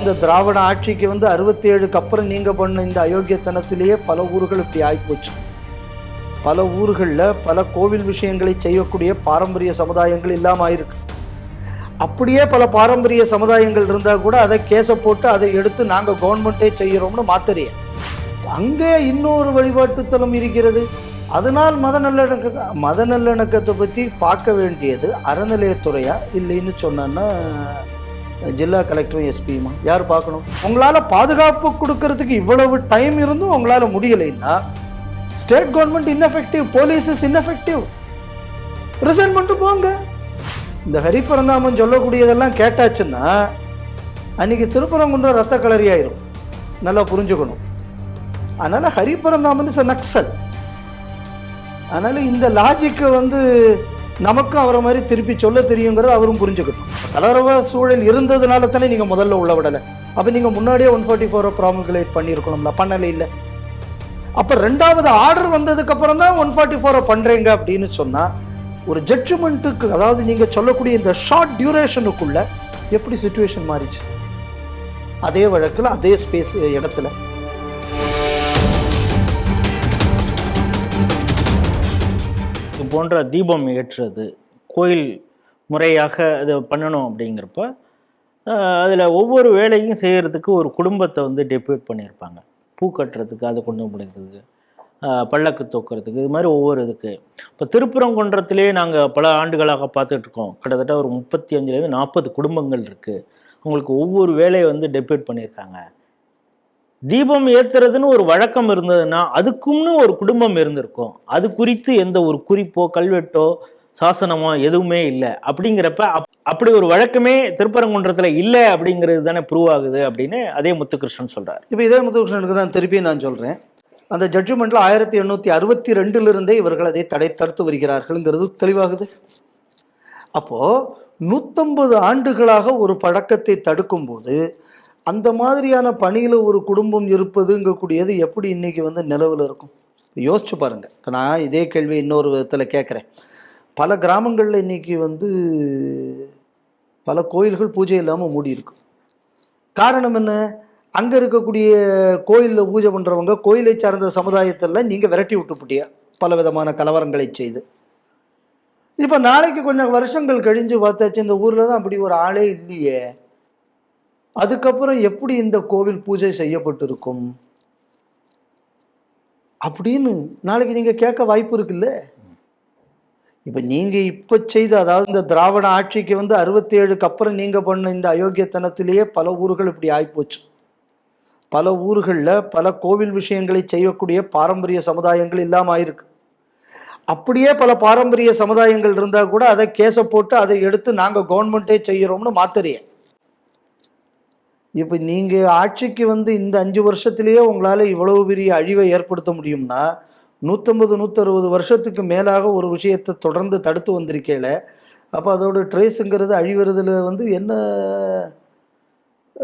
இந்த திராவிட ஆட்சிக்கு வந்து அறுபத்தி ஏழுக்கு அப்புறம் நீங்க பண்ண இந்த அயோக்கியத்தனத்திலேயே பல ஊர்கள் இப்படி ஆகிப்போச்சு பல ஊர்களில் பல கோவில் விஷயங்களை செய்யக்கூடிய பாரம்பரிய சமுதாயங்கள் இல்லாமல் ஆயிருக்கு. அப்படியே பல பாரம்பரிய சமுதாயங்கள் இருந்தால் கூட அதை கேஸை போட்டு அதை எடுத்து நாங்கள் கவர்மெண்ட்டே செய்கிறோம்னு மாத்தறிய அங்கே இன்னொரு வழிபாட்டுத்தலம் இருக்கிறது. அதனால் மத நல்லிணக்க மத நல்லிணக்கத்தை பற்றி பார்க்க வேண்டியது அறநிலையத்துறையா இல்லைன்னு சொன்னோன்னா ஜில்லா கலெக்டரும் எஸ்பியுமா? யார் பார்க்கணும்? உங்களால் பாதுகாப்பு கொடுக்கறதுக்கு இவ்வளவு டைம் இருந்தும் உங்களால் முடியலைன்னா state government ineffective police is ineffective. Resign பண்ணிட்டு போங்க. இந்த ஹரிபரந்தாமன் சொல்லக்கூடியதெல்லாம் கேட்டாச்சுன்னா அன்னைக்கு திருப்பரங்குன்ற ரத்த கலரி ஆயிரும். நல்லா புரிஞ்சுக்கணும். அதனால் ஹரிபரந்தாமன் இஸ் நக்சல் அதனால் இந்த லாஜிக்கை வந்து நமக்கும் அவரை மாதிரி திருப்பி சொல்ல தெரியுங்கிறத அவரும் புரிஞ்சுக்கணும் கலரவ சூழல் இருந்ததுனால தானே நீங்கள் முதல்ல உள்ள விடலை. அப்போ நீங்கள் முன்னாடியே ஒன் ஃபார்ட்டி ஃபோரை ப்ராமுகுலேட் பண்ணியிருக்கணும்ல பண்ணலை இல்லை. அப்போ ரெண்டாவது ஆர்டர் வந்ததுக்கப்புறம் தான் ஒன் ஃபார்ட்டி ஃபோரை பண்ணுறீங்க அப்படின்னு சொன்னால் ஒரு ஜட்ஜ்மெண்ட்டுக்கு அதாவது நீங்கள் சொல்லக்கூடிய இந்த ஷார்ட் டியூரேஷனுக்குள்ள எப்படி சுச்சுவேஷன் மாறிச்சு? அதே வழக்கில் அதே ஸ்பேஸ் இடத்துல. போன்ற தீபம் ஏற்றுறது கோயில் முறையாக இது பண்ணணும் அப்படிங்கிறப்ப அதில் ஒவ்வொரு வேலையும் செய்கிறதுக்கு ஒரு குடும்பத்தை வந்து டெபியூட் பண்ணியிருப்பாங்க. பூ கட்டுறதுக்கு அதை கொண்டு முடிக்கிறதுக்கு பல்லக்கு தூக்குறதுக்கு இது மாதிரி ஒவ்வொரு இதுக்கு. இப்போ திருப்பரங்குன்றத்திலே நாங்கள் பல ஆண்டுகளாக பார்த்துட்ருக்கோம் கிட்டத்தட்ட ஒரு முப்பத்தி அஞ்சுலேருந்து நாற்பது குடும்பங்கள் இருக்குது அவங்களுக்கு ஒவ்வொரு வேலையை வந்து டெபியூட் பண்ணியிருக்காங்க. தீபம் ஏத்துறதுன்னு ஒரு வழக்கம் இருந்ததுன்னா அதுக்கும்னு ஒரு குடும்பம் இருந்திருக்கும். அது குறித்து எந்த ஒரு குறிப்போ கல்வெட்டோ சாசனமோ எதுவுமே இல்லை. அப்படிங்கிறப்ப அப்- அப்படி ஒரு வழக்கமே திருப்பரங்குன்றத்தில் இல்லை அப்படிங்கிறது தானே ப்ரூவ் ஆகுது அப்படின்னு அதே முத்துகிருஷ்ணன் சொல்கிறார் இப்போ இதே முத்துகிருஷ்ணனுக்கு தான் திருப்பி நான் சொல்கிறேன் அந்த ஜட்ஜ்மெண்ட்டில் ஆயிரத்தி எண்ணூற்றி அறுபத்தி ரெண்டுலேருந்தே இவர்கள் அதை தடை தடுத்து வருகிறார்கள்ங்கிறது தெளிவாகுது. அப்போது நூற்றம்பது ஆண்டுகளாக ஒரு பழக்கத்தை தடுக்கும்போது அந்த மாதிரியான பணியில் ஒரு குடும்பம் இருப்பதுங்கக்கூடியது எப்படி இன்றைக்கி வந்து நிலவில் இருக்கும்? யோசிச்சு பாருங்கள் நான் இதே கேள்வி இன்னொரு விதத்தில் கேட்குறேன். பல கிராமங்களில் இன்னைக்கு வந்து பல கோயில்கள் பூஜை இல்லாமல் மூடி இருக்கு. காரணம் என்ன? அங்கே இருக்கக்கூடிய கோயிலில் பூஜை பண்ணுறவங்க கோயிலை சார்ந்த சமுதாயத்தில் நீங்கள் விரட்டி விட்டுப்புட்டியா? பல விதமான கலவரங்களை செய்து. இப்போ நாளைக்கு கொஞ்சம் வருஷங்கள் கழிஞ்சு பார்த்தாச்சு இந்த ஊரில் தான் அப்படி ஒரு ஆளே இல்லையே. அதுக்கப்புறம் எப்படி இந்த கோவில் பூஜை செய்யப்பட்டிருக்கும்? அப்படின்னு நாளைக்கு நீங்கள் கேட்க வாய்ப்பு இருக்குல்ல? இப்போ நீங்கள் இப்போ செய்த அதாவது இந்த திராவிட ஆட்சிக்கு வந்து அறுபத்தி ஏழுக்கு அப்புறம் நீங்கள் பண்ண இந்த அயோக்கியத்தனத்திலேயே பல ஊர்கள் இப்படி ஆகிப்போச்சு பல ஊர்களில் பல கோவில் விஷயங்களை செய்யக்கூடிய பாரம்பரிய சமுதாயங்கள் இல்லாமல் ஆயிருக்கு. அப்படியே பல பாரம்பரிய சமுதாயங்கள் இருந்தால் கூட அதை கேஸை போட்டு அதை எடுத்து நாங்கள் கவர்மெண்ட்டே செய்கிறோம்னு மாத்தறிய இப்போ நீங்கள் ஆட்சிக்கு வந்து இந்த அஞ்சு வருஷத்திலேயே உங்களால் இவ்வளவு பெரிய அழிவை ஏற்படுத்த முடியும்னா நூற்றம்பது நூற்றறுபது வருஷத்துக்கு மேலாக ஒரு விஷயத்தை தொடர்ந்து தடுத்து வந்திருக்கேல. அப்போ அதோட ட்ரேஸுங்கிறது அழிவுறதுல வந்து என்ன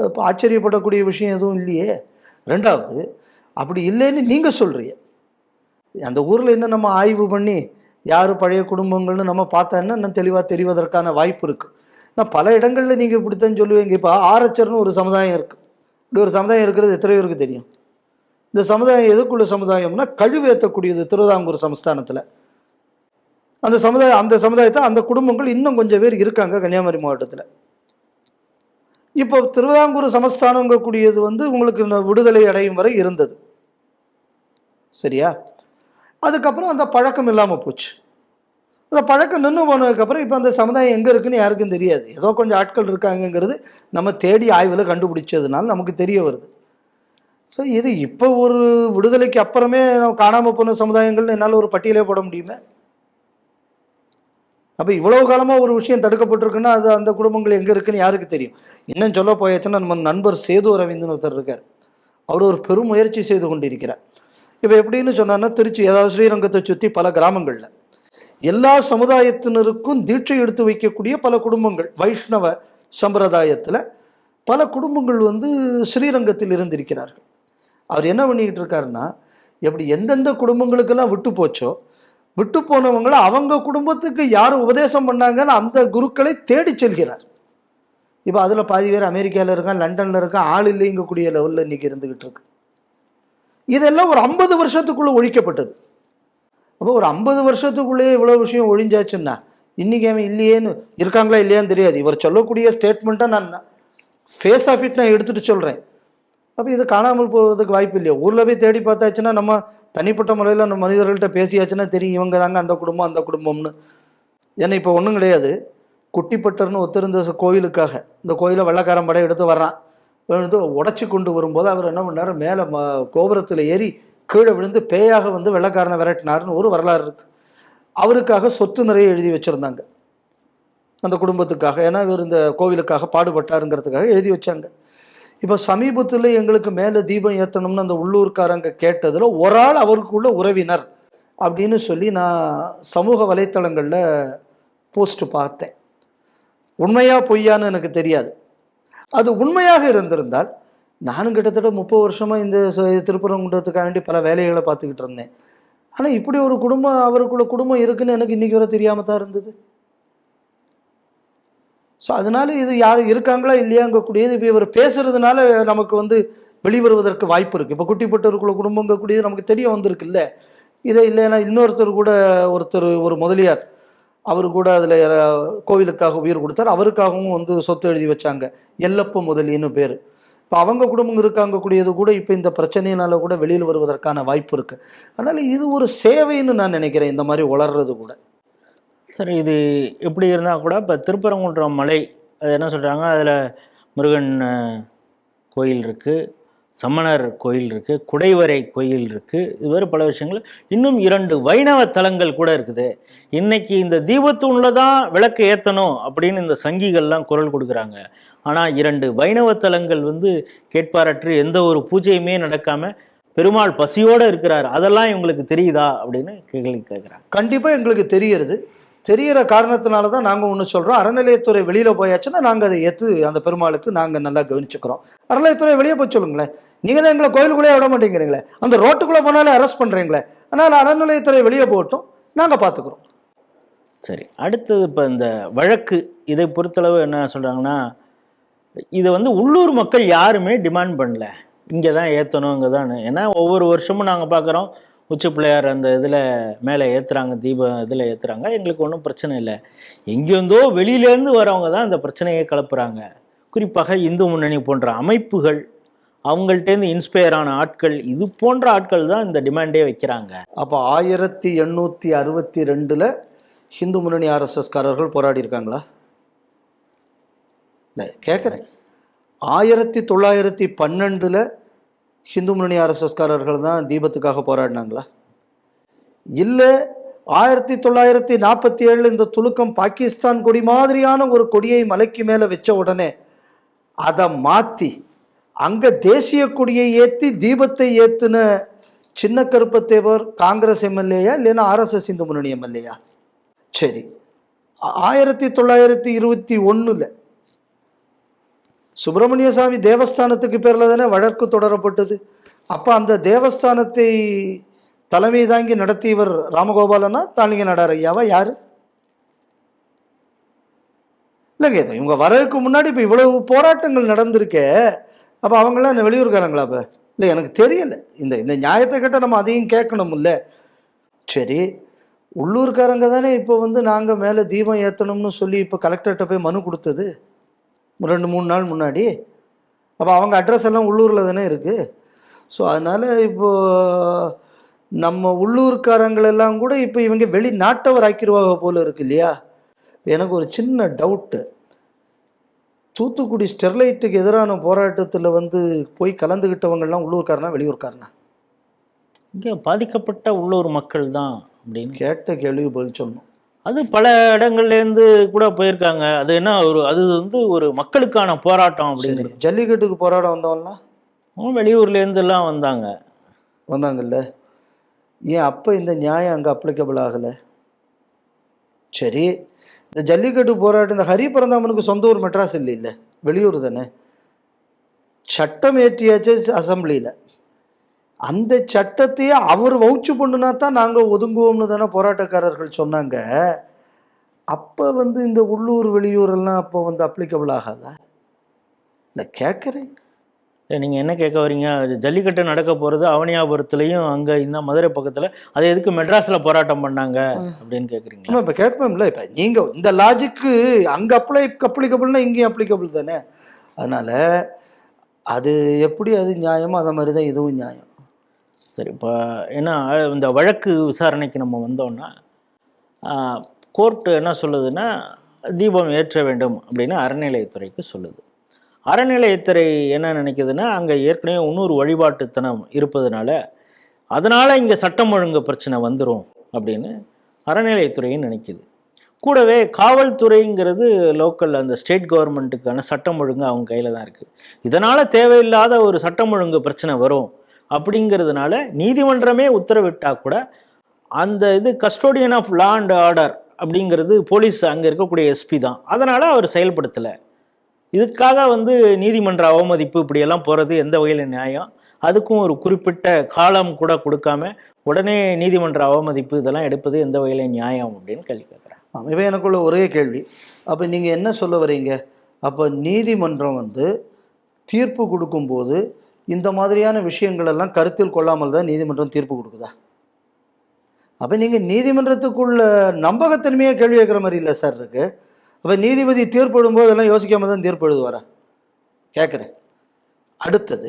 இப்போ ஆச்சரியப்படக்கூடிய விஷயம் எதுவும் இல்லையே. ரெண்டாவது அப்படி இல்லைன்னு நீங்கள் சொல்கிறீங்க அந்த ஊரில் என்ன நம்ம ஆய்வு பண்ணி யார் பழைய குடும்பங்கள்னு நம்ம பார்த்தோன்னா இன்னும் தெளிவாக தெரிவதற்கான வாய்ப்பு இருக்குது நான் பல இடங்களில் நீங்கள் இப்படித்தான் சொல்லுவீங்க. இப்போ ஆரச்சர்னு ஒரு சமுதாயம் இருக்குது இப்படி ஒரு சமுதாயம் இருக்கிறது எத்தனை பேருக்கு தெரியும். இந்த சமுதாயம் எதுக்குள்ள சமுதாயம்னா கழுவேற்றக்கூடியது திருவிதாங்கூர் சமஸ்தானத்தில். அந்த சமுதாயம் அந்த சமுதாயத்தை அந்த குடும்பங்கள் இன்னும் கொஞ்சம் பேர் இருக்காங்க கன்னியாகுமரி மாவட்டத்தில். இப்போ திருவிதாங்கூர் சமஸ்தானங்கக்கூடியது வந்து உங்களுக்கு இந்த விடுதலை அடையும் வரை இருந்தது. சரியா? அதுக்கப்புறம் அந்த பழக்கம் இல்லாமல் போச்சு. அந்த பழக்கம் நின்று போனதுக்கப்புறம் இப்போ அந்த சமுதாயம் எங்கே இருக்குன்னு யாருக்கும் தெரியாது. ஏதோ கொஞ்சம் ஆட்கள் இருக்காங்கங்கிறது நம்ம தேடி ஆய்வில் கண்டுபிடிச்சதுனால நமக்கு தெரிய வருது. ஸோ இது இப்போ ஒரு விடுதலைக்கு அப்புறமே காணாமல் போன சமுதாயங்கள்னு என்னால் ஒரு பட்டியலே போட முடியுமே? அப்போ இவ்வளவு காலமாக ஒரு விஷயம் தடுக்கப்பட்டிருக்குன்னா அது அந்த குடும்பங்கள் எங்கே இருக்குன்னு யாருக்கு தெரியும்? இன்னும் சொல்ல போயாச்சுன்னா நம்ம நண்பர் சேது அரவிந்தன் ஒருத்தர் இருக்கார். அவர் ஒரு பெரும் முயற்சி செய்து கொண்டிருக்கிறார். இப்போ எப்படின்னு சொன்னார்னா திருச்சி ஏதாவது ஸ்ரீரங்கத்தை சுற்றி பல கிராமங்களில். எல்லா சமுதாயத்தினருக்கும் தீட்சை எடுத்து வைக்கக்கூடிய பல குடும்பங்கள். வைஷ்ணவ சம்பிரதாயத்தில் பல குடும்பங்கள் வந்து ஸ்ரீரங்கத்தில் இருந்திருக்கிறார்கள். அவர் என்ன பண்ணிக்கிட்டு இருக்காருன்னா எப்படி எந்தெந்த குடும்பங்களுக்கெல்லாம் விட்டு போச்சோ விட்டு போனவங்களை அவங்க குடும்பத்துக்கு யார் உபதேசம் பண்ணாங்கன்னு அந்த குருக்களை தேடி செல்கிறார். இப்போ அதில் பாதி பேர் அமெரிக்காவில் இருக்கான் லண்டனில் இருக்கான் ஆள் இல்லைங்கக்கூடிய லெவலில் இன்றைக்கி இருந்துக்கிட்டு இருக்கு. இதெல்லாம் ஒரு ஐம்பது வருஷத்துக்குள்ளே ஒழிக்கப்பட்டது. அப்போ ஒரு ஐம்பது வருஷத்துக்குள்ளேயே இவ்வளோ விஷயம் ஒழிஞ்சாச்சுன்னா இன்றைக்கி அவன் இல்லையேன்னு இருக்காங்களா இல்லையான்னு தெரியாது. இவர் சொல்லக்கூடிய ஸ்டேட்மெண்ட்டை நான் ஃபேஸ் ஆஃப் இட் நான் எடுத்துகிட்டு சொல்கிறேன் அப்போ இது காணாமல் போகிறதுக்கு வாய்ப்பு இல்லையா? ஊரில் போய் தேடி பார்த்தாச்சுன்னா நம்ம தனிப்பட்ட முறையில் நம்ம மனிதர்கள்ட்ட பேசியாச்சுன்னா தெரியும் இவங்க தாங்க அந்த குடும்பம் அந்த குடும்பம்னு. ஏன்னா இப்போ ஒன்றும் கிடையாது. குட்டிப்பட்டர்னு ஒத்திருந்த கோயிலுக்காக இந்த கோயிலை வெள்ளக்காரன் படம் எடுத்து வர்றான். விழுந்து உடச்சி கொண்டு வரும்போது அவர் என்ன பண்ணார்? மேலே ம கோபுரத்தில் ஏறி கீழே விழுந்து பேயாக வந்து வெள்ளக்காரனை விரட்டினார்னு ஒரு வரலாறு இருக்குது அவருக்காக சொத்து நிறைய எழுதி வச்சுருந்தாங்க. அந்த குடும்பத்துக்காக. ஏன்னா இவர் இந்த கோவிலுக்காக பாடுபட்டாருங்கிறதுக்காக எழுதி வச்சாங்க. இப்போ சமீபத்தில் எங்களுக்கு மேலே தீபம் ஏற்றணும்னு அந்த உள்ளூர்காரங்க கேட்டதில் ஒரு ஆள் அவருக்குள்ள உறவினர் அப்படின்னு சொல்லி நான் சமூக வலைத்தளங்களில் போஸ்ட்டு பார்த்தேன். உண்மையாக பொய்யான்னு எனக்கு தெரியாது. அது உண்மையாக இருந்திருந்தால் நானும் கிட்டத்தட்ட முப்பது வருஷமாக இந்த ச- திருப்பரங்குன்றத்துக்காக வேண்டி பல வேலைகளை பார்த்துக்கிட்டு இருந்தேன். ஆனால் இப்படி ஒரு குடும்பம் அவருக்குள்ள குடும்பம் இருக்குன்னு எனக்கு இன்னைக்கு வரை தெரியாமல் தான் இருந்தது. ஸோ அதனால இது யார் இருக்காங்களா இல்லையாங்கக்கூடியது இப்போ இவர் பேசுறதுனால நமக்கு வந்து வெளிவருவதற்கு வாய்ப்பு இருக்குது இப்போ குட்டிப்பட்டவருக்குள்ள குடும்பங்கக்கூடியது நமக்கு தெரிய வந்திருக்குல்ல. இதை இல்லைன்னா இன்னொருத்தர் கூட ஒருத்தர் ஒரு முதலியார் அவர் கூட அதில் கோவிலுக்காக உயிர் கொடுத்தார். அவருக்காகவும் வந்து சொத்து எழுதி வச்சாங்க. எல்லப்ப முதலின்னு பேர். இப்போ அவங்க குடும்பம் இருக்காங்க கூடியது கூட இப்போ இந்த பிரச்சனையினால கூட வெளியில் வருவதற்கான வாய்ப்பு இருக்கு. அதனால இது ஒரு சேவைன்னு நான் நினைக்கிறேன் இந்த மாதிரி வளர்றது கூட. சரி இது எப்படி இருந்தால் கூட இப்போ திருப்பரங்குன்றம் மலை அது என்ன சொல்கிறாங்க அதில் முருகன் கோயில் இருக்குது சமணர் கோயில் இருக்குது குடைவரை கோயில் இருக்குது இது மாதிரி பல விஷயங்கள். இன்னும் இரண்டு வைணவ தலங்கள் கூட இருக்குது. இன்னைக்கு இந்த தீபத்தூணில் தான் விளக்கு ஏற்றணும் அப்படின்னு இந்த சங்கிகள்லாம் குரல் கொடுக்குறாங்க. ஆனால் இரண்டு வைணவ தலங்கள் வந்து கேட்பாரற்று எந்த ஒரு பூஜையுமே நடக்காமல் பெருமாள் பசியோடு இருக்கிறார். அதெல்லாம் இவங்களுக்கு தெரியுதா? அப்படின்னு கேள்வி கேட்குறாங்க கண்டிப்பாக எங்களுக்கு தெரியறது தெரியற காரணத்தினால தான் நாங்கள் ஒன்று சொல்கிறோம் அறநிலையத்துறை வெளியில் போயாச்சுன்னா நாங்கள் அதை ஏற்று அந்த பெருமாளுக்கு நாங்கள் நல்லா கவனிச்சுக்கிறோம். அறநிலையத்துறை வெளியே போய் சொல்லுங்களேன். நீங்கள் தான் எங்களை கோயிலுக்குள்ளே விட மாட்டேங்கிறீங்களே. அந்த ரோட்டுக்குள்ளே போனாலே அரெஸ்ட் பண்ணுறீங்களே அதனால் அறநிலையத்துறை வெளியே போகட்டும். நாங்கள் பார்த்துக்குறோம் சரி அடுத்தது இப்போ இந்த வழக்கு இதை பொறுத்தளவு என்ன சொல்கிறாங்கன்னா இதை வந்து உள்ளூர் மக்கள் யாருமே டிமாண்ட் பண்ணல. இங்கே தான் ஏற்றணும் இங்கே தான் ஏன்னா ஒவ்வொரு வருஷமும் நாங்கள் பார்க்குறோம் உச்சி பிள்ளையார் அந்த இதில் மேலே ஏற்றுறாங்க தீபம் இதில் ஏற்றுறாங்க எங்களுக்கு ஒன்றும் பிரச்சனை இல்லை. எங்கேருந்தோ வெளியிலேருந்து வரவங்க தான் இந்த பிரச்சனையை கிளப்புறாங்க. குறிப்பாக இந்து முன்னணி போன்ற அமைப்புகள் அவங்கள்ட்டேருந்து இன்ஸ்பயர் ஆன ஆட்கள் இது போன்ற ஆட்கள் தான் இந்த டிமாண்டே வைக்கிறாங்க. அப்போ ஆயிரத்தி எண்ணூற்றி அறுபத்தி ரெண்டில் ஹிந்து முன்னணி ஆர்எஸ்எஸ்காரர்கள் போராடி இருக்காங்களா இல்லை கேட்குறேன் ஆயிரத்தி தொள்ளாயிரத்தி பன்னெண்டில் ஹிந்து முன்னணி ஆர்எஸ்எஸ்காரர்கள் தான் தீபத்துக்காக போராடினாங்களா? இல்லை ஆயிரத்தி தொள்ளாயிரத்தி நாற்பத்தி ஏழில் இந்த துலுக்கம் பாகிஸ்தான் கொடி மாதிரியான ஒரு கொடியை மலைக்கு மேலே வச்ச உடனே அதை மாற்றி அங்கே தேசிய கொடியை ஏற்றி தீபத்தை ஏற்றின சின்ன கருப்பத்தேவர் காங்கிரஸ் எம்எல்ஏயா இல்லைன்னா ஆர்எஸ்எஸ் இந்து முன்னணி எம்எல்ஏயா? சரி. ஆயிரத்தி தொள்ளாயிரத்தி இருபத்தி ஒன்றில் சுப்பிரமணிய சாமி தேவஸ்தானத்துக்கு பேரில் தானே வழக்கு தொடரப்பட்டது. அப்போ அந்த தேவஸ்தானத்தை தலைமை தாங்கி நடத்தியவர் ராமகோபாலனா தாளிங்க நடார் ஐயாவா? யார்? இல்லைங்க இது இவங்க வரதுக்கு முன்னாடி இப்போ இவ்வளவு போராட்டங்கள் நடந்திருக்கே அப்போ அவங்களாம் என்ன வெளியூர்காரங்களா இப்போ இல்லை எனக்கு தெரியல. இந்த இந்த நியாயத்தை கிட்ட நம்ம அதையும் கேட்கணும்ல. சரி உள்ளூர்காரங்க தானே இப்போ வந்து நாங்கள் மேலே தீபம் ஏற்றணும்னு சொல்லி இப்போ கலெக்டர்கிட்ட போய் மனு கொடுத்தது. ரெண்டு மூணு நாள் முன்னாடி. அப்போ அவங்க அட்ரஸ் எல்லாம் உள்ளூரில் தானே இருக்குது ஸோ அதனால் இப்போ நம்ம உள்ளூர்காரங்களெல்லாம் கூட இப்போ இவங்க வெளிநாட்டவர் ஆக்கிடுவாங்க போல இருக்கு இல்லையா? எனக்கு ஒரு சின்ன டவுட்டு தூத்துக்குடி ஸ்டெர்லைட்டுக்கு எதிரான போராட்டத்தில் வந்து போய் கலந்துக்கிட்டவங்கெல்லாம் உள்ளூர்காரனா வெளியூர்காரனா? இங்கே பாதிக்கப்பட்ட உள்ளூர் மக்கள் தான் அப்படின்னு. கேட்ட கேள்விக்கு பதில் சொல்லணும். அது பல இடங்கள்லேருந்து கூட போயிருக்காங்க. அது என்ன ஒரு அது வந்து ஒரு மக்களுக்கான போராட்டம் அப்படிங்கிறது ஜல்லிக்கட்டுக்கு போராட வந்தவன்லாம் அவங்க வெளியூர்லேருந்து எல்லாம் வந்தாங்க. வந்தாங்கல்ல? ஏன் அப்போ இந்த நியாயம் அங்கே அப்ளிகபிள் ஆகலை? சரி. இந்த ஜல்லிக்கட்டு போராட்டம் இந்த ஹரி பரந்தாமனுக்கு சொந்த ஊர் மெட்ராஸ் இல்லை இல்லை வெளியூர் தானே? சட்டம் ஏற்றியாச்சு அசம்பிளியில். அந்த சட்டத்தையே அவர் வவுச்சு பண்ணுனா தான் நாங்கள் ஒதுங்குவோம்னு தானே போராட்டக்காரர்கள் சொன்னாங்க. அப்போ வந்து இந்த உள்ளூர் வெளியூர் எல்லாம் அப்போ வந்து அப்ளிகபிள் ஆகாதா? இல்லை கேட்குறேன். நீங்கள் என்ன கேட்க வரீங்க ஜல்லிக்கட்டு நடக்க போகிறது அவனியாபுரத்துலேயும் அங்கே இந்த மதுரை பக்கத்தில். அது எதுக்கு மெட்ராஸில் போராட்டம் பண்ணாங்க அப்படின்னு கேட்குறீங்களா? நம்ம இப்போ கேட்போம்ல இப்போ நீங்கள் இந்த லாஜிக்கு அங்கே அப்ளை அப்ளிகபிள்னா இங்கேயும் அப்ளிகபிள் தானே? அதனால் அது எப்படி அது நியாயமோ அந்த மாதிரி தான் இதுவும் நியாயம். சரி இப்போ ஏன்னா இந்த வழக்கு விசாரணைக்கு நம்ம வந்தோம்னா கோர்ட்டு என்ன சொல்லுதுன்னா தீபம் ஏற்ற வேண்டும் அப்படின்னு அறநிலையத்துறைக்கு சொல்லுது. அறநிலையத்துறை என்ன நினைக்குதுன்னா அங்கே ஏற்கனவே இன்னொரு வழிபாட்டுத்தனம் இருப்பதனால அதனால் இங்கே சட்டம் ஒழுங்கு பிரச்சனை வந்துடும் அப்படின்னு அறநிலையத்துறையும் நினைக்குது. கூடவே காவல்துறைங்கிறது லோக்கல் அந்த ஸ்டேட் கவர்மெண்ட்டுக்கான சட்டம் ஒழுங்கு அவங்க கையில் தான் இருக்குது இதனால் தேவையில்லாத ஒரு சட்டம் ஒழுங்கு பிரச்சனை வரும் அப்படிங்கிறதுனால நீதிமன்றமே உத்தரவிட்டால் கூட அந்த இது custodian of law and order அப்படிங்கிறது போலீஸ் அங்கே இருக்கக்கூடிய எஸ்பி தான். அதனால் அவர் செயல்படுத்தலை. இதுக்காக வந்து நீதிமன்ற அவமதிப்பு இப்படியெல்லாம் போகிறது எந்த வகையில் நியாயம்? அதுக்கும் ஒரு குறிப்பிட்ட காலம் கூட கொடுக்காம உடனே நீதிமன்ற அவமதிப்பு இதெல்லாம் எடுப்பது எந்த வகையில் நியாயம் அப்படின்னு கேள்வி கேட்குறேன். ஆமாம் இப்போ எனக்குள்ள ஒரே கேள்வி. அப்போ நீங்கள் என்ன சொல்ல வரீங்க? அப்போ நீதிமன்றம் வந்து தீர்ப்பு கொடுக்கும்போது இந்த மாதிரியான விஷயங்கள் எல்லாம் கருத்தில் கொள்ளாமல் தான் நீதிமன்றம் தீர்ப்பு கொடுக்குதா? அப்போ நீங்கள் நீதிமன்றத்துக்குள்ள நம்பகத்தன்மையாக கேள்வி கேட்குற மாதிரி இல்லை சார் இருக்கு. அப்போ நீதிபதி தீர்ப்பிடும் போது எல்லாம் யோசிக்காமல் தான் தீர்ப்பு எழுதுவாரா? கேட்குறேன். அடுத்தது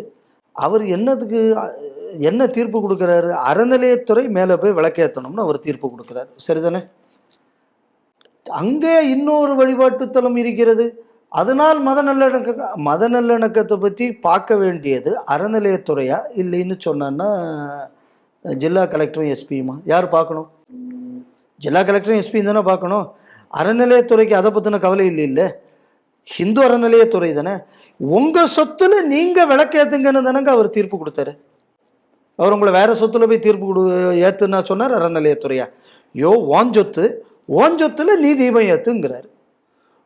அவர் என்னதுக்கு என்ன தீர்ப்பு கொடுக்குறாரு? அறநிலையத்துறை மேலே போய் விளக்கேற்றணும்னு அவர் தீர்ப்பு கொடுக்குறாரு. சரிதானே? அங்கே இன்னொரு வழிபாட்டுத்தலம் இருக்கிறது. அதனால் மத நல்லிணக்க மத நல்லிணக்கத்தை பற்றி பார்க்க வேண்டியது அறநிலையத்துறையா இல்லைன்னு சொன்னான்னா ஜில்லா கலெக்டரும் எஸ்பியுமா? யார் பார்க்கணும்? ஜில்லா கலெக்டரும் எஸ்பியும் தானே பார்க்கணும். அறநிலையத்துறைக்கு அதை பற்றின கவலை இல்லை இல்லை. ஹிந்து அறநிலையத்துறை தானே. உங்கள் சொத்தில் நீங்கள் விளக்கேத்துங்கன்னு தானங்க அவர் தீர்ப்பு கொடுத்தாரு. அவர் உங்களை வேறு சொத்தில் போய் தீர்ப்பு கொடு ஏற்றுன்னா சொன்னார் அறநிலையத்துறையா. யோ ஓன் சொத்து ஓன் சொத்துல நீ தீபம் ஏற்றுங்கிறார்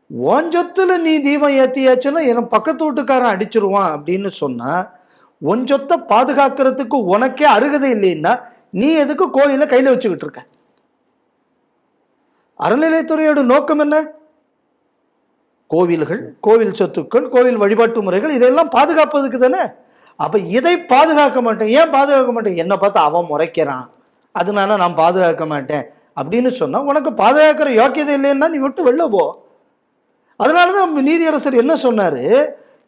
ஓன் சொத்துல நீ தீபம் ஏற்றியாச்சுன்னா என் பக்கத்து வீட்டுக்காரன் அடிச்சிருவான் அப்படின்னு சொன்னால் உன் சொத்தை பாதுகாக்கிறதுக்கு உனக்கே அருகதை இல்லைன்னா நீ எதுக்கு கோயிலை கையில் வச்சுக்கிட்டு இருக்க? அறநிலையத்துறையோட நோக்கம் என்ன? கோவில்கள் கோவில் சொத்துக்கள் கோவில் வழிபாட்டு முறைகள் இதெல்லாம் பாதுகாப்பதுக்கு தானே? அப்போ இதை பாதுகாக்க மாட்டேன் ஏன் பாதுகாக்க மாட்டேன்? என்னை பார்த்து அவன் முறைக்கிறான். அதனால நான் பாதுகாக்க மாட்டேன் அப்படின்னு சொன்னால் உனக்கு பாதுகாக்கிற யோக்கியதை இல்லைன்னா நீ விட்டு வெளில போ. அதனால தான் நீதியரசர் என்ன சொன்னாரு?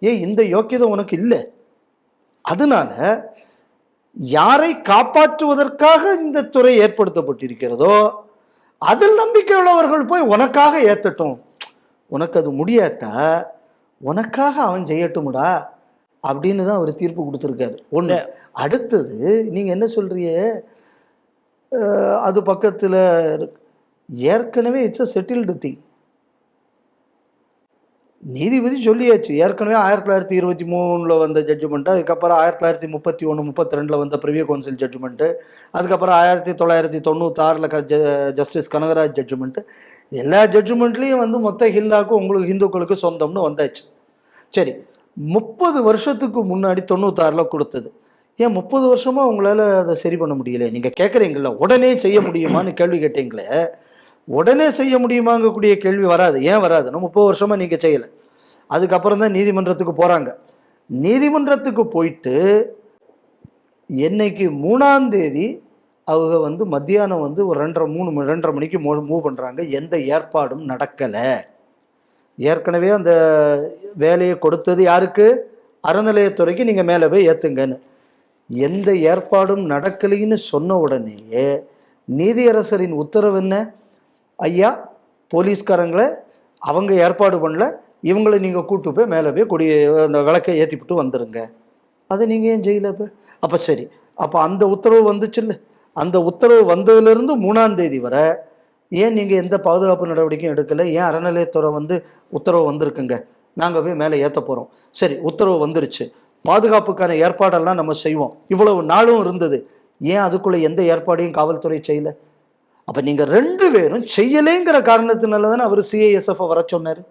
ஏய் இந்த யோக்கியதை உனக்கு இல்லை. அதனால யாரை காப்பாற்றுவதற்காக இந்த துறை ஏற்படுத்தப்பட்டிருக்கிறதோ அதில் நம்பிக்கை உள்ளவர்கள் போய் உனக்காக ஏத்தட்டும். உனக்கு அது முடியாட்டா? உனக்காக அவன் செய்யட்டும்டா அப்படின்னு தான் அவர் தீர்ப்பு கொடுத்துருக்காரு. ஒன்று அடுத்தது நீங்கள் என்ன சொல்றிய அது பக்கத்தில் ஏற்கனவே இட்ஸ் அ செட்டில்டு திங் நீதிபதி சொல்லியாச்சு. ஏற்கனவே ஆயிரத்தி தொள்ளாயிரத்தி இருபத்தி மூணில் வந்த ஜட்ஜ்மெண்ட்டு அதுக்கப்புறம் ஆயிரத்தி தொள்ளாயிரத்தி முப்பத்தி ஒன்று முப்பத்தி ரெண்டில் வந்த ப்ரிவியூ கவுன்சில் ஜட்ஜ்மெண்ட்டு அதுக்கப்புறம் ஆயிரத்தி தொள்ளாயிரத்தி தொண்ணூத்தாறில் க ஜ ஜஸ்டிஸ் கனகராஜ் ஜட்ஜ்மெண்ட்டு எல்லா ஜட்ஜ்மெண்ட்லேயும் வந்து மொத்த ஹில்லாக்கும் உங்களுக்கு ஹிந்துக்களுக்கு சொந்தம்னு வந்தாச்சு. சரி முப்பது வருஷத்துக்கு முன்னாடி தொண்ணூத்தாறில் கொடுத்தது. ஏன் முப்பது வருஷமாக உங்களால் அதை சரி பண்ண முடியல? நீங்கள் கேட்குறீங்கள உடனே செய்ய முடியுமான்னு கேள்வி கேட்டீங்களே? உடனே செய்ய முடியுமாங்கக்கூடிய கேள்வி வராது. ஏன் வராதுன்னா முப்பது வருஷமாக நீங்கள் செய்யலை. அதுக்கப்புறம் தான் நீதிமன்றத்துக்கு போகிறாங்க நீதிமன்றத்துக்கு போயிட்டு என்னைக்கு மூணாம் தேதி அவங்க வந்து மத்தியானம் வந்து ஒரு ரெண்டரை மூணு ரெண்டரை மணிக்கு மூ மூவ் பண்ணுறாங்க எந்த ஏற்பாடும் நடக்கலை. ஏற்கனவே அந்த வேலையை கொடுத்தது யாருக்கு? அறநிலையத்துறைக்கு நீங்கள் மேலே போய் ஏற்றுங்கன்னு எந்த ஏற்பாடும் நடக்கலைன்னு சொன்ன உடனேயே நீதியரசரின் உத்தரவு என்ன? ஐயா போலீஸ்காரங்களை அவங்க ஏற்பாடு பண்ணல. இவங்களை நீங்கள் கூப்பிட்டு போய் மேலே போய் கொடி அந்த விளக்கை ஏற்றிவிட்டு வந்துடுங்க அதை நீங்கள் ஏன் செய்யல இப்போ அப்போ சரி. அப்போ அந்த உத்தரவு வந்துச்சுல்ல. அந்த உத்தரவு வந்ததுலேருந்து மூணாந்தேதி வரை ஏன் நீங்கள் எந்த பாதுகாப்பு நடவடிக்கையும் எடுக்கலை? ஏன் அறநிலையத்துறை வந்து உத்தரவு வந்திருக்குங்க? நாங்கள் போய் மேலே ஏற்ற போகிறோம் சரி உத்தரவு வந்துருச்சு. பாதுகாப்புக்கான ஏற்பாடெல்லாம் நம்ம செய்வோம். இவ்வளவு நாளும் இருந்தது. ஏன் அதுக்குள்ளே எந்த ஏற்பாடையும் காவல்துறை செய்யல? அப்போ நீங்கள் ரெண்டு பேரும் செய்யலேங்கிற காரணத்தினால தானே அவர் சிஐஎஸ்எஃப் வர சொன்னார்?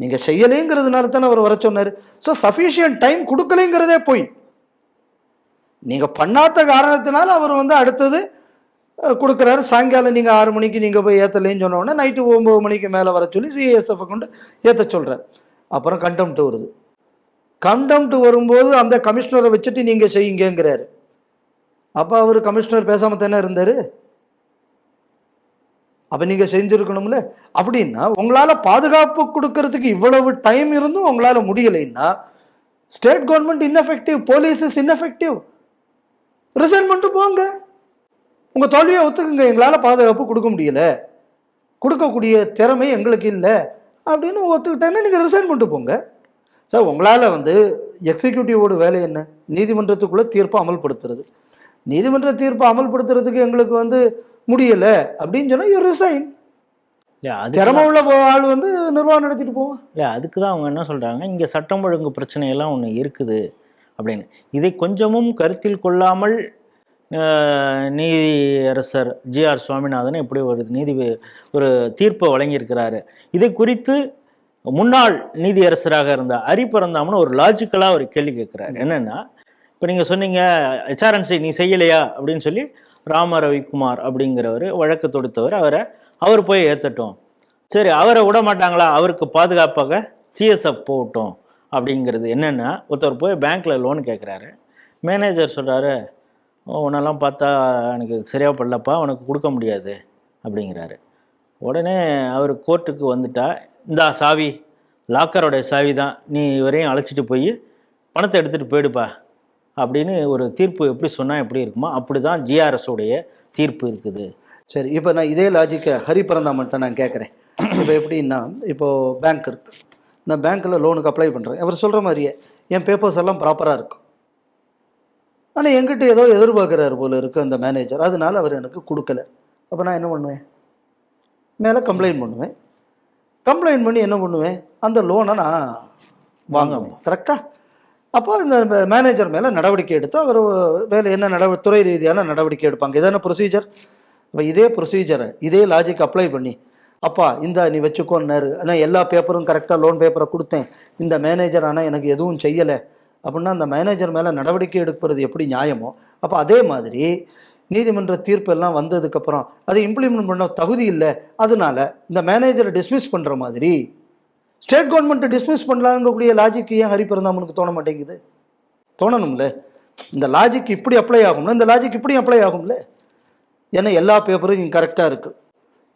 நீங்கள் செய்யலேங்கிறதுனால தானே அவர் வர சொன்னார்? ஸோ சஃபிஷியன்ட் டைம் கொடுக்கலைங்கிறதே போய். நீங்கள் பண்ணாத காரணத்தினால அவர் வந்து அடுத்தது கொடுக்குறாரு. சாயங்காலம் நீங்கள் ஆறு மணிக்கு நீங்கள் போய் ஏற்றலைன்னு சொன்ன உடனே நைட்டு ஒம்பது மணிக்கு மேலே வர சொல்லி சிஐஎஸ்எஃப் கொண்டு ஏற்ற சொல்கிறார் அப்புறம் கண்டம்ட்டு வருது. கண்டம்ட்டு வரும்போது அந்த கமிஷனரை வச்சுட்டு நீங்கள் செய்யுங்கிறாரு அப்போ அவர் கமிஷனர் பேசாமல் தானே இருந்தார்? அப்போ நீங்கள் செஞ்சுருக்கணும்ல? அப்படின்னா உங்களால் பாதுகாப்பு கொடுக்கறதுக்கு இவ்வளவு டைம் இருந்தும் உங்களால் முடியலைன்னா state government ineffective police is resign பண்ணிட்டு போங்க. உங்கள் தோல்வியை ஒத்துக்குங்க. எங்களால் பாதுகாப்பு கொடுக்க முடியல. கொடுக்கக்கூடிய திறமை எங்களுக்கு இல்லை. அப்படின்னு ஒத்துக்கிட்டேன்னா நீங்கள் ரிசைன் பண்ணிட்டு போங்க. சார் உங்களால் வந்து எக்ஸிக்யூட்டிவோட வேலை என்ன? நீதிமன்றத்துக்குள்ளே தீர்ப்பை அமல்படுத்துறது. நீதிமன்ற தீர்ப்பை அமல்படுத்துறதுக்கு எங்களுக்கு வந்து முடியல அப்படின்னு சொன்னா யூ ரிசைன் திறமை உள்ள ஆள் வந்து நிர்வாகம் நடத்திட்டு போவோம் இல்லை அதுக்கு தான் அவங்க என்ன சொல்கிறாங்க இங்கே சட்டம் ஒழுங்கு பிரச்சனையெல்லாம் ஒன்று இருக்குது. அப்படின்னு. இதை கொஞ்சமும் கருத்தில் கொள்ளாமல் நீதியரசர் ஜிஆர் சுவாமிநாதன் இப்படி ஒரு நீதி ஒரு தீர்ப்பை வழங்கியிருக்கிறாரு. இதை குறித்து முன்னாள் நீதியரசராக இருந்த ஹரிபரந்தாமன் ஒரு லாஜிக்கலாக ஒரு கேள்வி கேட்குறாரு. என்னென்னா இப்போ நீங்கள் சொன்னீங்க ஹெச்ஆர்என்சி நீ செய்யலையா? அப்படின்னு சொல்லி ராம ரவிக்குமார் அப்படிங்கிறவர் வழக்கு தொடுத்தவர். அவரை அவர் போய் ஏற்றட்டும் சரி அவரை விட மாட்டாங்களா? அவருக்கு பாதுகாப்பாக சிஎஸ்எஃப் போகட்டும் அப்படிங்கிறது என்னென்னா ஒருத்தர் போய் பேங்க்கில் லோன் கேட்குறாரு மேனேஜர் சொல்கிறாரு உன்னெல்லாம் பார்த்தா எனக்கு சரியாக படலப்பா உனக்கு கொடுக்க முடியாது அப்படிங்கிறாரு. உடனே அவர் கோர்ட்டுக்கு வந்துட்டா இந்தா சாவி. லாக்கரோடைய சாவி தான் நீ இவரையும் அழைச்சிட்டு போய் பணத்தை எடுத்துகிட்டு போயிடுப்பா. அப்படின்னு ஒரு தீர்ப்பு எப்படி சொன்னால் எப்படி இருக்குமோ அப்படி தான் ஜிஆர்எஸ் உடைய தீர்ப்பு இருக்குது. சரி இப்போ நான் இதே லாஜிக்கை ஹரி பரந்தாமன்ட்ட நான் கேட்குறேன் இப்போ எப்படின்னா இப்போ பேங்க் இருக்கு. நான் பேங்க்கில் லோனுக்கு அப்ளை பண்ணுறேன் அவர் சொல்கிற மாதிரியே என் பேப்பர்ஸ் எல்லாம் ப்ராப்பராக இருக்கும். ஆனால் என்கிட்ட ஏதோ எதிர்பார்க்குறாரு போல இருக்கு அந்த மேனேஜர் அதனால அவர் எனக்கு கொடுக்கல. அப்போ நான் என்ன பண்ணுவேன்? மேலே கம்ப்ளைண்ட் பண்ணுவேன். கம்ப்ளைண்ட் பண்ணி என்ன பண்ணுவேன்? அந்த லோனை நான் வாங்குவேன். கரெக்டாக அப்போ இந்த மேனேஜர் மேலே நடவடிக்கை எடுத்து அவர் வேலை என்ன நடவ துறை ரீதியான நடவடிக்கை எடுப்பாங்க. இதான ப்ரொசீஜர் இப்போ இதே ப்ரொசீஜரை இதே லாஜிக் அப்ளை பண்ணி அப்பா இந்த நீ வச்சுக்கோன்னாரு. ஆனால் எல்லா பேப்பரும் கரெக்டாக லோன் பேப்பரை கொடுத்தேன். இந்த மேனேஜர் ஆனால் எனக்கு எதுவும் செய்யலை. அப்படின்னா அந்த மேனேஜர் மேலே நடவடிக்கை எடுக்கிறது எப்படி நியாயமோ அப்போ அதே மாதிரி நீதிமன்ற தீர்ப்பு எல்லாம் வந்ததுக்கப்புறம் அதை இம்ப்ளிமெண்ட் பண்ண தகுதி இல்லை. அதனால இந்த மேனேஜரை டிஸ்மிஸ் பண்ணுற மாதிரி ஸ்டேட் கவர்மெண்ட்டை டிஸ்மிஸ் பண்ணலாங்கக்கூடிய லாஜிக் ஏன் ஹரிபரந்தாமனுக்கு தோண மாட்டேங்குது? தோணணும்ல. இந்த லாஜிக் இப்படி அப்ளை ஆகும்ல? இந்த லாஜிக் இப்படி அப்ளை ஆகும்ல? ஏன்னா எல்லா பேப்பரும் இங்கே கரெக்டாக இருக்குது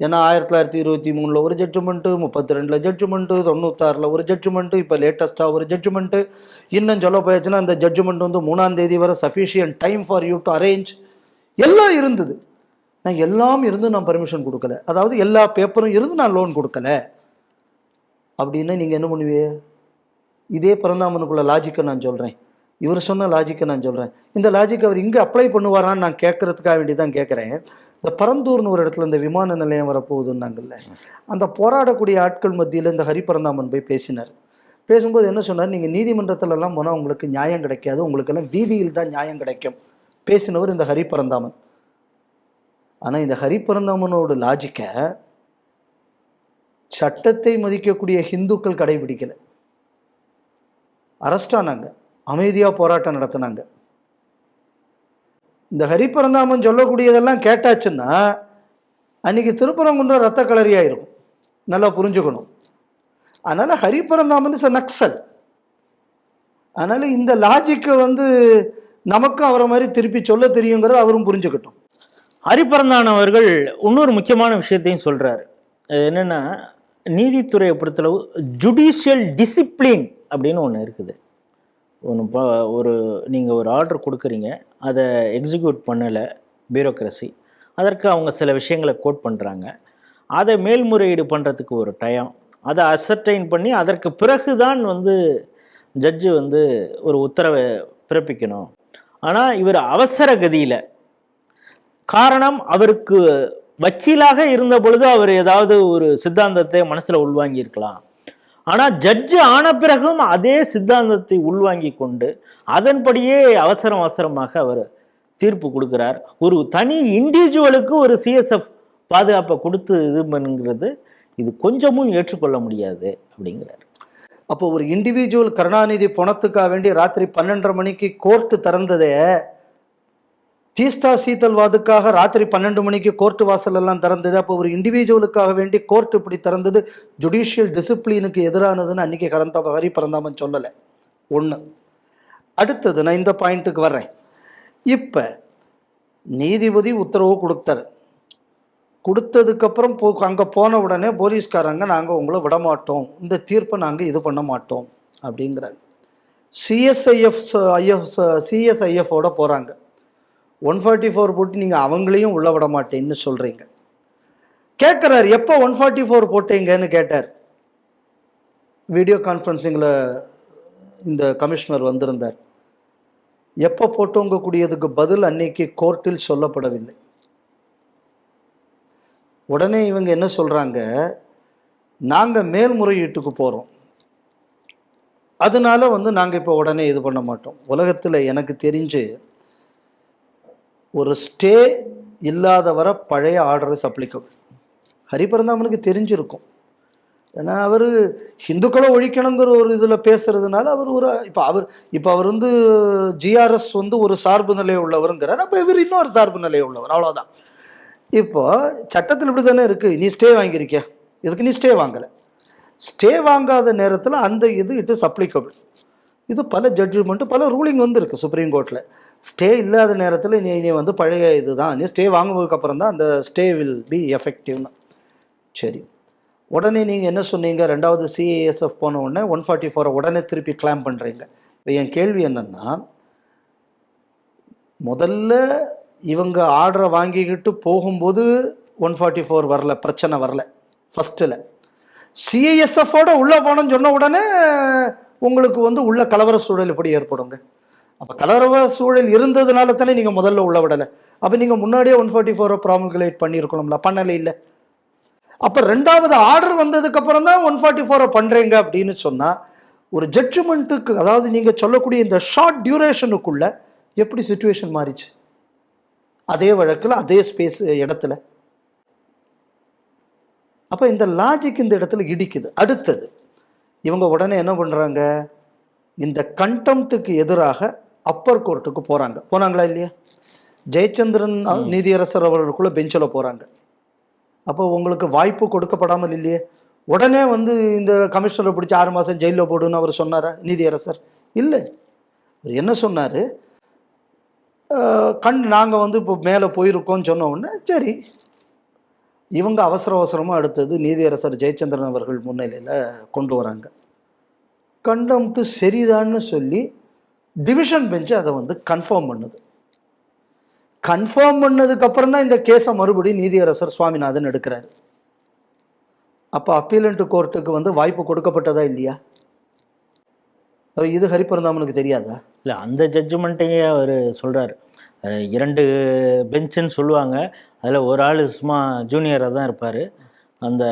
ஏன்னா ஆயிரத்தி தொள்ளாயிரத்தி இருபத்தி மூணில் ஒரு ஜட்ஜ்மெண்ட்டு முப்பத்தி ரெண்டில் ஜட்ஜ்மெண்ட்டு தொண்ணூத்தாறில் ஒரு ஜட்ஜ்மெண்ட்டு இப்போ லேட்டஸ்ட்டாக ஒரு ஜட்ஜ்மெண்ட்டு இன்னும் சொல்ல போயாச்சுன்னா அந்த ஜட்ஜ்மெண்ட் வந்து மூணாம் தேதி வரை sufficient time for you to arrange எல்லாம் இருந்தது. நான் எல்லாம் இருந்து நான் பர்மிஷன் கொடுக்கல. அதாவது எல்லா பேப்பரும் இருந்து நான் லோன் கொடுக்கல. அப்படின்னா நீங்கள் என்ன பண்ணுவீங்க? இதே பரந்தாமனுக்குள்ள லாஜிக்கை நான் சொல்கிறேன் இவர் சொன்ன லாஜிக்கை நான் சொல்கிறேன் இந்த லாஜிக் அவர் இங்கே அப்ளை பண்ணுவாரான்னு நான் கேட்கறதுக்காக வேண்டி தான் கேட்குறேன். இந்த பரந்தூர்னு ஒரு இடத்துல இந்த விமான நிலையம் வரப்போகுதுன்னாங்கல்ல அந்த போராடக்கூடிய ஆட்கள் மத்தியில் இந்த ஹரிபரந்தாமன் போய் பேசினார். பேசும்போது என்ன சொன்னார்? நீங்கள் நீதிமன்றத்திலலாம் போனால் உங்களுக்கு நியாயம் கிடைக்காது உங்களுக்கெல்லாம் வீதியில் தான் நியாயம் கிடைக்கும். பேசினவர் இந்த ஹரிபரந்தாமன். ஆனால் இந்த ஹரிபரந்தாமனோட லாஜிக்கை சட்டத்தை மதிக்கக்கூடிய ஹிந்துக்கள் கடைபிடிக்கலை. அரஸ்டானாங்க அமைதியாக போராட்டம் நடத்தினாங்க. இந்த ஹரிபரந்தாமன் சொல்லக்கூடியதெல்லாம் கேட்டாச்சுன்னா அன்னைக்கு திருப்பரங்குன்றம் ரத்த கலரியாயிருக்கும். நல்லா புரிஞ்சுக்கணும். அதனால் ஹரிபரந்தாமன் இஸ் நக்சல். அதனால் இந்த லாஜிக்கை வந்து நமக்கும் அவரை மாதிரி திருப்பி சொல்ல தெரியுங்கிறத அவரும் புரிஞ்சுக்கட்டும். ஹரிபரந்தான் அவர்கள் இன்னொரு முக்கியமான விஷயத்தையும் சொல்கிறாரு அது நீதித்துறையை பொறுத்தளவு ஜுடிஷியல் டிசிப்ளின் அப்படின்னு ஒன்று இருக்குது. ஒன்று ஒரு நீங்கள் ஒரு ஆர்டர் கொடுக்குறீங்க அதை எக்ஸிக்யூட் பண்ணலை பியூரோக்ரஸி அதற்கு அவங்க சில விஷயங்களை கோட் பண்ணுறாங்க அதை மேல்முறையீடு பண்ணுறதுக்கு ஒரு டைம் அதை அசர்டைன் பண்ணி அதற்கு பிறகு தான் வந்து ஜட்ஜு வந்து ஒரு உத்தரவை பிறப்பிக்கணும். ஆனால் இவர் அவசர கதியில் காரணம் அவருக்கு வக்கீலாக இருந்த பொழுது அவர் ஏதாவது ஒரு சித்தாந்தத்தை மனசில் உள்வாங்கி இருக்கலாம் ஆனா ஜட்ஜு ஆன பிறகும் அதே சித்தாந்தத்தை உள்வாங்கி கொண்டு அதன்படியே அவசரம் அவசரமாக அவர் தீர்ப்பு கொடுக்கிறார். ஒரு தனி இண்டிவிஜுவலுக்கு ஒரு சிஎஸ்எஃப் பாதுகாப்பை கொடுத்து இது பண்ணுங்கிறது இது கொஞ்சமும் ஏற்றுக்கொள்ள முடியாது அப்படிங்கிறார். அப்போ ஒரு இண்டிவிஜுவல் கருணாநிதி பணத்துக்காக வேண்டி ராத்திரி பன்னெண்டரை மணிக்கு கோர்ட்டு திறந்ததே தீஸ்தா சீத்தல்வாதுக்காக ராத்திரி பன்னெண்டு மணிக்கு கோர்ட்டு வாசல் எல்லாம் திறந்தது. அப்போ ஒரு இண்டிவிஜுவலுக்காக வேண்டி கோர்ட் இப்படி திறந்தது. ஜுடிஷியல் டிசிப்ளினுக்கு எதிரானதுன்னு அன்னைக்கு கரந்தா ஹரி பரந்தாமன் சொல்லலை. ஒன்று அடுத்தது நான் இந்த பாயிண்ட்டுக்கு வர்றேன். இப்போ நீதிபதி உத்தரவு கொடுத்தாரு. கொடுத்ததுக்கப்புறம் போ அங்கே போன உடனே போலீஸ்காரங்க நாங்கள் உங்களை விட மாட்டோம் இந்த தீர்ப்பை நாங்கள் இது பண்ண மாட்டோம். அப்படிங்கிறாங்க சிஎஸ்ஐஎஃப் ஐஎஃப் சிஎஸ்ஐஎஃபோட போகிறாங்க ஒன் ஃபார்ட்டி ஃபோர் போட்டு நீங்கள் அவங்களையும் உள்ள விட மாட்டேன்னு சொல்கிறீங்க கேட்குறாரு எப்போ ஒன் ஃபார்ட்டி ஃபோர் போட்டீங்கன்னு கேட்டார். வீடியோ கான்ஃபரன்சிங்கில் இந்த கமிஷனர் வந்திருந்தார். எப்போ போட்டோங்க கூடியதுக்கு பதில் அன்னைக்கு கோர்ட்டில் சொல்லப்படவில்லை. உடனே இவங்க என்ன சொல்கிறாங்க நாங்கள் மேல்முறையீட்டுக்கு போகிறோம் அதனால வந்து நாங்கள் இப்போ உடனே இது பண்ண மாட்டோம். உலகத்தில் எனக்கு தெரிஞ்சு ஒரு ஸ்டே இல்லாத வர பழைய ஆர்டர்ஸ் அப்ளிகபிள் ஹரிபரந்தாமனுக்கு தெரிஞ்சிருக்கும். ஏன்னா அவர் ஹிந்துக்களை ஒழிக்கணுங்கிற ஒரு இதில் பேசுறதுனால அவர் ஒரு இப்போ அவர் இப்போ அவர் வந்து ஜிஆர்எஸ் வந்து ஒரு சார்பு நிலை உள்ளவருங்கிறார். அப்போ இவர் இன்னொரு சார்பு நிலை உள்ளவர். அவ்வளோதான் இப்போ சட்டத்தில் இப்படி தானே இருக்குது நீ ஸ்டே வாங்கியிருக்கியா? இதுக்கு நீ ஸ்டே வாங்கலை. ஸ்டே வாங்காத நேரத்தில் அந்த இது இட் இஸ் அப்ளிகபிள் இது பல ஜட்ஜ்மெண்ட்டு பல ரூலிங் வந்திருக்கு சுப்ரீம் கோர்ட்டில் ஸ்டே இல்லாத நேரத்தில் நீ நீ வந்து பழைய இதுதான். நீ ஸ்டே வாங்குனதுக்கு அப்புறம் தான் அந்த ஸ்டே வில் பி எஃபெக்டிவ்னு சரி. உடனே நீங்கள் என்ன சொன்னீங்க? ரெண்டாவது சிஏஎஸ்எஃப் போன உடனே ஒன் ஃபார்ட்டி ஃபோரை உடனே திருப்பி கிளைம் பண்ணுறீங்க இப்போ என் கேள்வி என்னென்னா முதல்ல இவங்க ஆர்டரை வாங்கிக்கிட்டு போகும்போது ஒன் ஃபார்ட்டி ஃபோர் வரல பிரச்சனை வரல ஃபஸ்ட்டில் சிஐஎஸ்எஃபோட உள்ளே போனோன்னு சொன்ன உடனே உங்களுக்கு வந்து உள்ள கலவர சூழல் எப்படி ஏற்படுங்க? அப்போ கலவர சூழல் இருந்ததுனால தானே நீங்கள் முதல்ல உள்ள விடலை. அப்போ நீங்கள் முன்னாடியே ஒன் ஃபார்ட்டி ஃபோரை ப்ராமுகுலேட் பண்ணியிருக்கணும்ல பண்ணலை இல்லை. அப்போ ரெண்டாவது ஆர்டர் வந்ததுக்கப்புறம் தான் ஒன் ஃபார்ட்டி ஃபோரை பண்ணுறீங்க அப்படின்னு சொன்னால் ஒரு ஜட்ஜ்மெண்ட்டுக்கு அதாவது நீங்கள் சொல்லக்கூடிய இந்த ஷார்ட் டியூரேஷனுக்குள்ள எப்படி சுச்சுவேஷன் மாறிச்சு? அதே வழக்கில் அதே ஸ்பேஸ் இடத்துல. அப்போ இந்த லாஜிக் இந்த இடத்துல இடிக்குது. அடுத்தது இவங்க உடனே என்ன பண்ணுறாங்க இந்த கண்டம்ட்டுக்கு எதிராக அப்பர் கோர்ட்டுக்கு போகிறாங்க போனாங்களா இல்லையா? ஜெயச்சந்திரன் நீதியரசர் அவர்களுக்குள்ள பெஞ்சில் போகிறாங்க அப்போ உங்களுக்கு வாய்ப்பு கொடுக்கப்படாமல் இல்லையே? உடனே வந்து இந்த கமிஷனரை பிடிச்சி ஆறு மாதம் ஜெயிலில் போடுன்னு அவர் சொன்னாரா? நீதியரசர்? இல்லை. அவர் என்ன சொன்னார்? கண் நாங்கள் வந்து இப்போ மேலே போயிருக்கோம்னு சொன்ன உடனே சரி இவங்க அவசர அவசரமாக அடுத்தது நீதியரசர் ஜெயச்சந்திரன் அவர்கள் முன்னிலையில் கொண்டு வராங்க. கண்டம்ட்டு சரிதான்னு சொல்லி டிவிஷன் பெஞ்சு அதை வந்து கன்ஃபார்ம் பண்ணுது. கன்ஃபார்ம் பண்ணதுக்கு அப்புறம் தான் இந்த கேஸை மறுபடியும் நீதியரசர் சுவாமிநாதன் எடுக்கிறாரு. அப்போ அப்பீலண்ட் கோர்ட்டுக்கு வந்து வாய்ப்பு கொடுக்கப்பட்டதா இல்லையா? இது ஹரிபரந்தாமனுக்கு தெரியாதா? இல்லை அந்த ஜட்ஜ்மெண்ட்டையே அவர் சொல்கிறார் இரண்டு பெஞ்சுன்னு சொல்லுவாங்க. அதில் ஒரு ஆள் சும்மா ஜூனியராக தான் இருப்பார். அந்த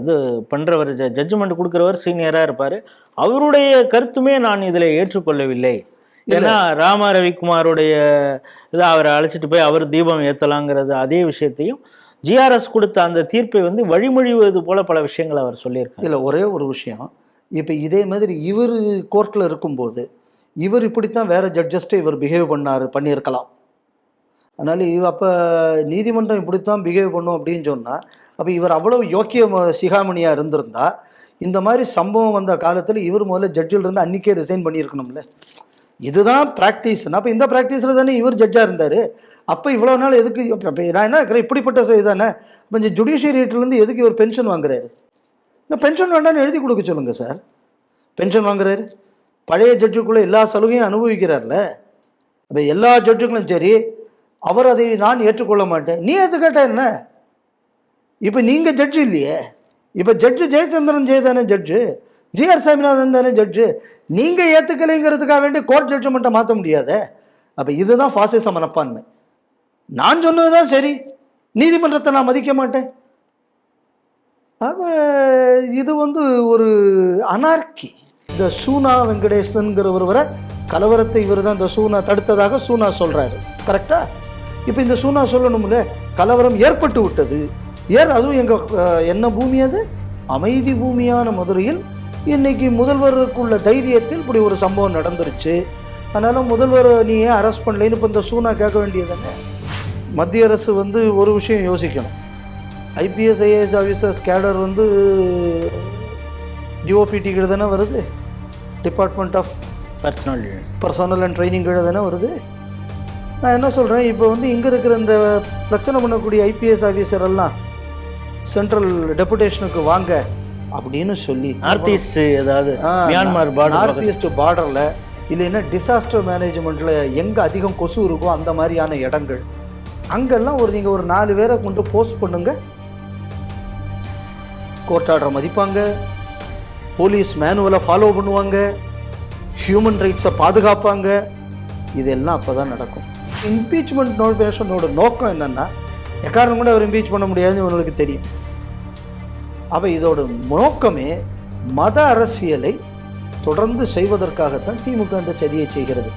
இது பண்ணுறவர் ஜட்ஜ்மெண்ட் கொடுக்குறவர் சீனியராக இருப்பார். அவருடைய கருத்துமே நான் இதில் ஏற்றுக்கொள்ளவில்லை. ஏன்னா ராம ரவிக்குமாருடைய இதை அவரை அழைச்சிட்டு போய் அவர் தீபம் ஏற்றலாங்கிறது அதே விஷயத்தையும் ஜிஆர்எஸ் கொடுத்த அந்த தீர்ப்பை வந்து வழிமொழிவது போல பல விஷயங்களை அவர் சொல்லியிருக்காரு. இதில் ஒரே ஒரு விஷயம். இப்போ இதே மாதிரி இவர் கோர்ட்டில் இருக்கும்போது இவர் இப்படித்தான் வேற ஜட்ஜஸ்ட்டை இவர் பிஹேவ் பண்ணார் பண்ணியிருக்கலாம். அதனால் இவ அப்போ நீதிமன்றம் இப்படித்தான் பிஹேவ் பண்ணும் அப்படின்னு சொன்னால் அப்போ இவர் அவ்வளோ யோக்கிய சிகாமணியாக இருந்திருந்தா இந்த மாதிரி சம்பவம் வந்த காலத்தில் இவர் முதல்ல ஜட்ஜில் இருந்து அன்றைக்கே ரிசைன் பண்ணியிருக்கணும்ல. இதுதான் ப்ராக்டிஸ்னா அப்போ இந்த ப்ராக்டிஸில் தானே இவர் ஜட்ஜாக இருந்தார். அப்போ இவ்வளோ நாள் எதுக்கு இப்ப- நான் என்ன இருக்கிறேன் இப்படிப்பட்ட இதானே? தானே கொஞ்சம் ஜுடிஷியரிட்டிலேருந்து எதுக்கு இவர் பென்ஷன் வாங்குறாரு? இந்த பென்ஷன் வேண்டாம்னு எழுதி கொடுக்க சொல்லுங்கள் சார் பென்ஷன் வாங்குறாரு. பழைய ஜட்ஜுக்குள்ளே எல்லா சலுகையும் அனுபவிக்கிறார்ல. அப்போ எல்லா ஜட்ஜுக்களும் சரி அவர் அதை நான் ஏற்றுக்கொள்ள மாட்டேன். நீ எது கேட்ட என்ன? இப்போ நீங்கள் ஜட்ஜு இல்லையே. இப்போ ஜட்ஜு ஜெயச்சந்திரன் ஜெய தானே ஜட்ஜு ஜிஆர் சாமிநாதன் தானே ஜட்ஜு நீங்கள் ஏற்றுக்கலைங்கிறதுக்காக வேண்டி கோர்ட் ஜட்ஜ்மெண்ட்டை மாற்ற முடியாதே. அப்போ இதுதான் ஃபாசிச மனப்பான்மை நான் சொன்னது தான் சரி. நீதிமன்றத்தை நான் மதிக்க மாட்டேன். அப்போ இது வந்து ஒரு அனார்கி இந்த சூனா வெங்கடேசன்கிற ஒருவரை கலவரத்தை இவர் தான் இந்த சூனா தடுத்ததாக சூனா சொல்கிறாரு கரெக்டாக இப்போ இந்த சூனா சொல்லணும்ல கலவரம் ஏற்பட்டு விட்டது. ஏர் அதுவும் எங்க அஹ், என்ன பூமி அது? அமைதி பூமியான மதுரையில் இன்னைக்கு முதல்வருக்குள்ள தைரியத்தில் இப்படி ஒரு சம்பவம் நடந்துருச்சு. அதனால முதல்வர் நீ ஏன் அரெஸ்ட் பண்ணலைன்னு இப்போ இந்த சூனா கேட்க வேண்டியதுதானே? மத்திய அரசு வந்து ஒரு விஷயம் யோசிக்கணும். ஐபிஎஸ் ஐஏஎஸ் ஆஃபீஸர்ஸ் கேடர் வந்து டிஓபிடி கிட்ட தானே வருது? Department of personnel personnel and training கீழே தானே வருது? நான் என்ன சொல்கிறேன் இப்போ வந்து இங்கே இருக்கிற இந்த பிரச்சனை பண்ணக்கூடிய ஐபிஎஸ் ஆஃபீஸர் எல்லாம் சென்ட்ரல் டெபுடேஷனுக்கு வாங்க அப்படின்னு சொல்லி நார்த் ஈஸ்ட் ஏதாவது மியான்மர் நார்த் பார்டர் ஈஸ்ட் பார்டரில் இல்லைன்னா டிசாஸ்டர் மேனேஜ்மெண்ட்டில் எங்கே அதிகம் கொசு இருக்கோ அந்த மாதிரியான இடங்கள். அங்கெல்லாம் ஒரு நீங்கள் ஒரு நாலு பேரை கொண்டு போஸ்ட் பண்ணுங்க. கோர்ட் ஆர்டரை மதிப்பாங்க. போலீஸ் மேனுவலை ஃபாலோ பண்ணுவாங்க. ஹியூமன் ரைட்ஸை பாதுகாப்பாங்க. இதெல்லாம் அப்போ தான் நடக்கும். இம்பீச்மெண்ட் நோட்டிஃபிகேஷனோட நோக்கம் என்னென்னா எக்காரணம் கூட அவர் இம்பீச் பண்ண முடியாதுன்னு இவங்களுக்கு தெரியும். அப்போ இதோட நோக்கமே மத அரசியலை தொடர்ந்து செய்வதற்காகத்தான் திமுக அந்த சதியை செய்கிறது.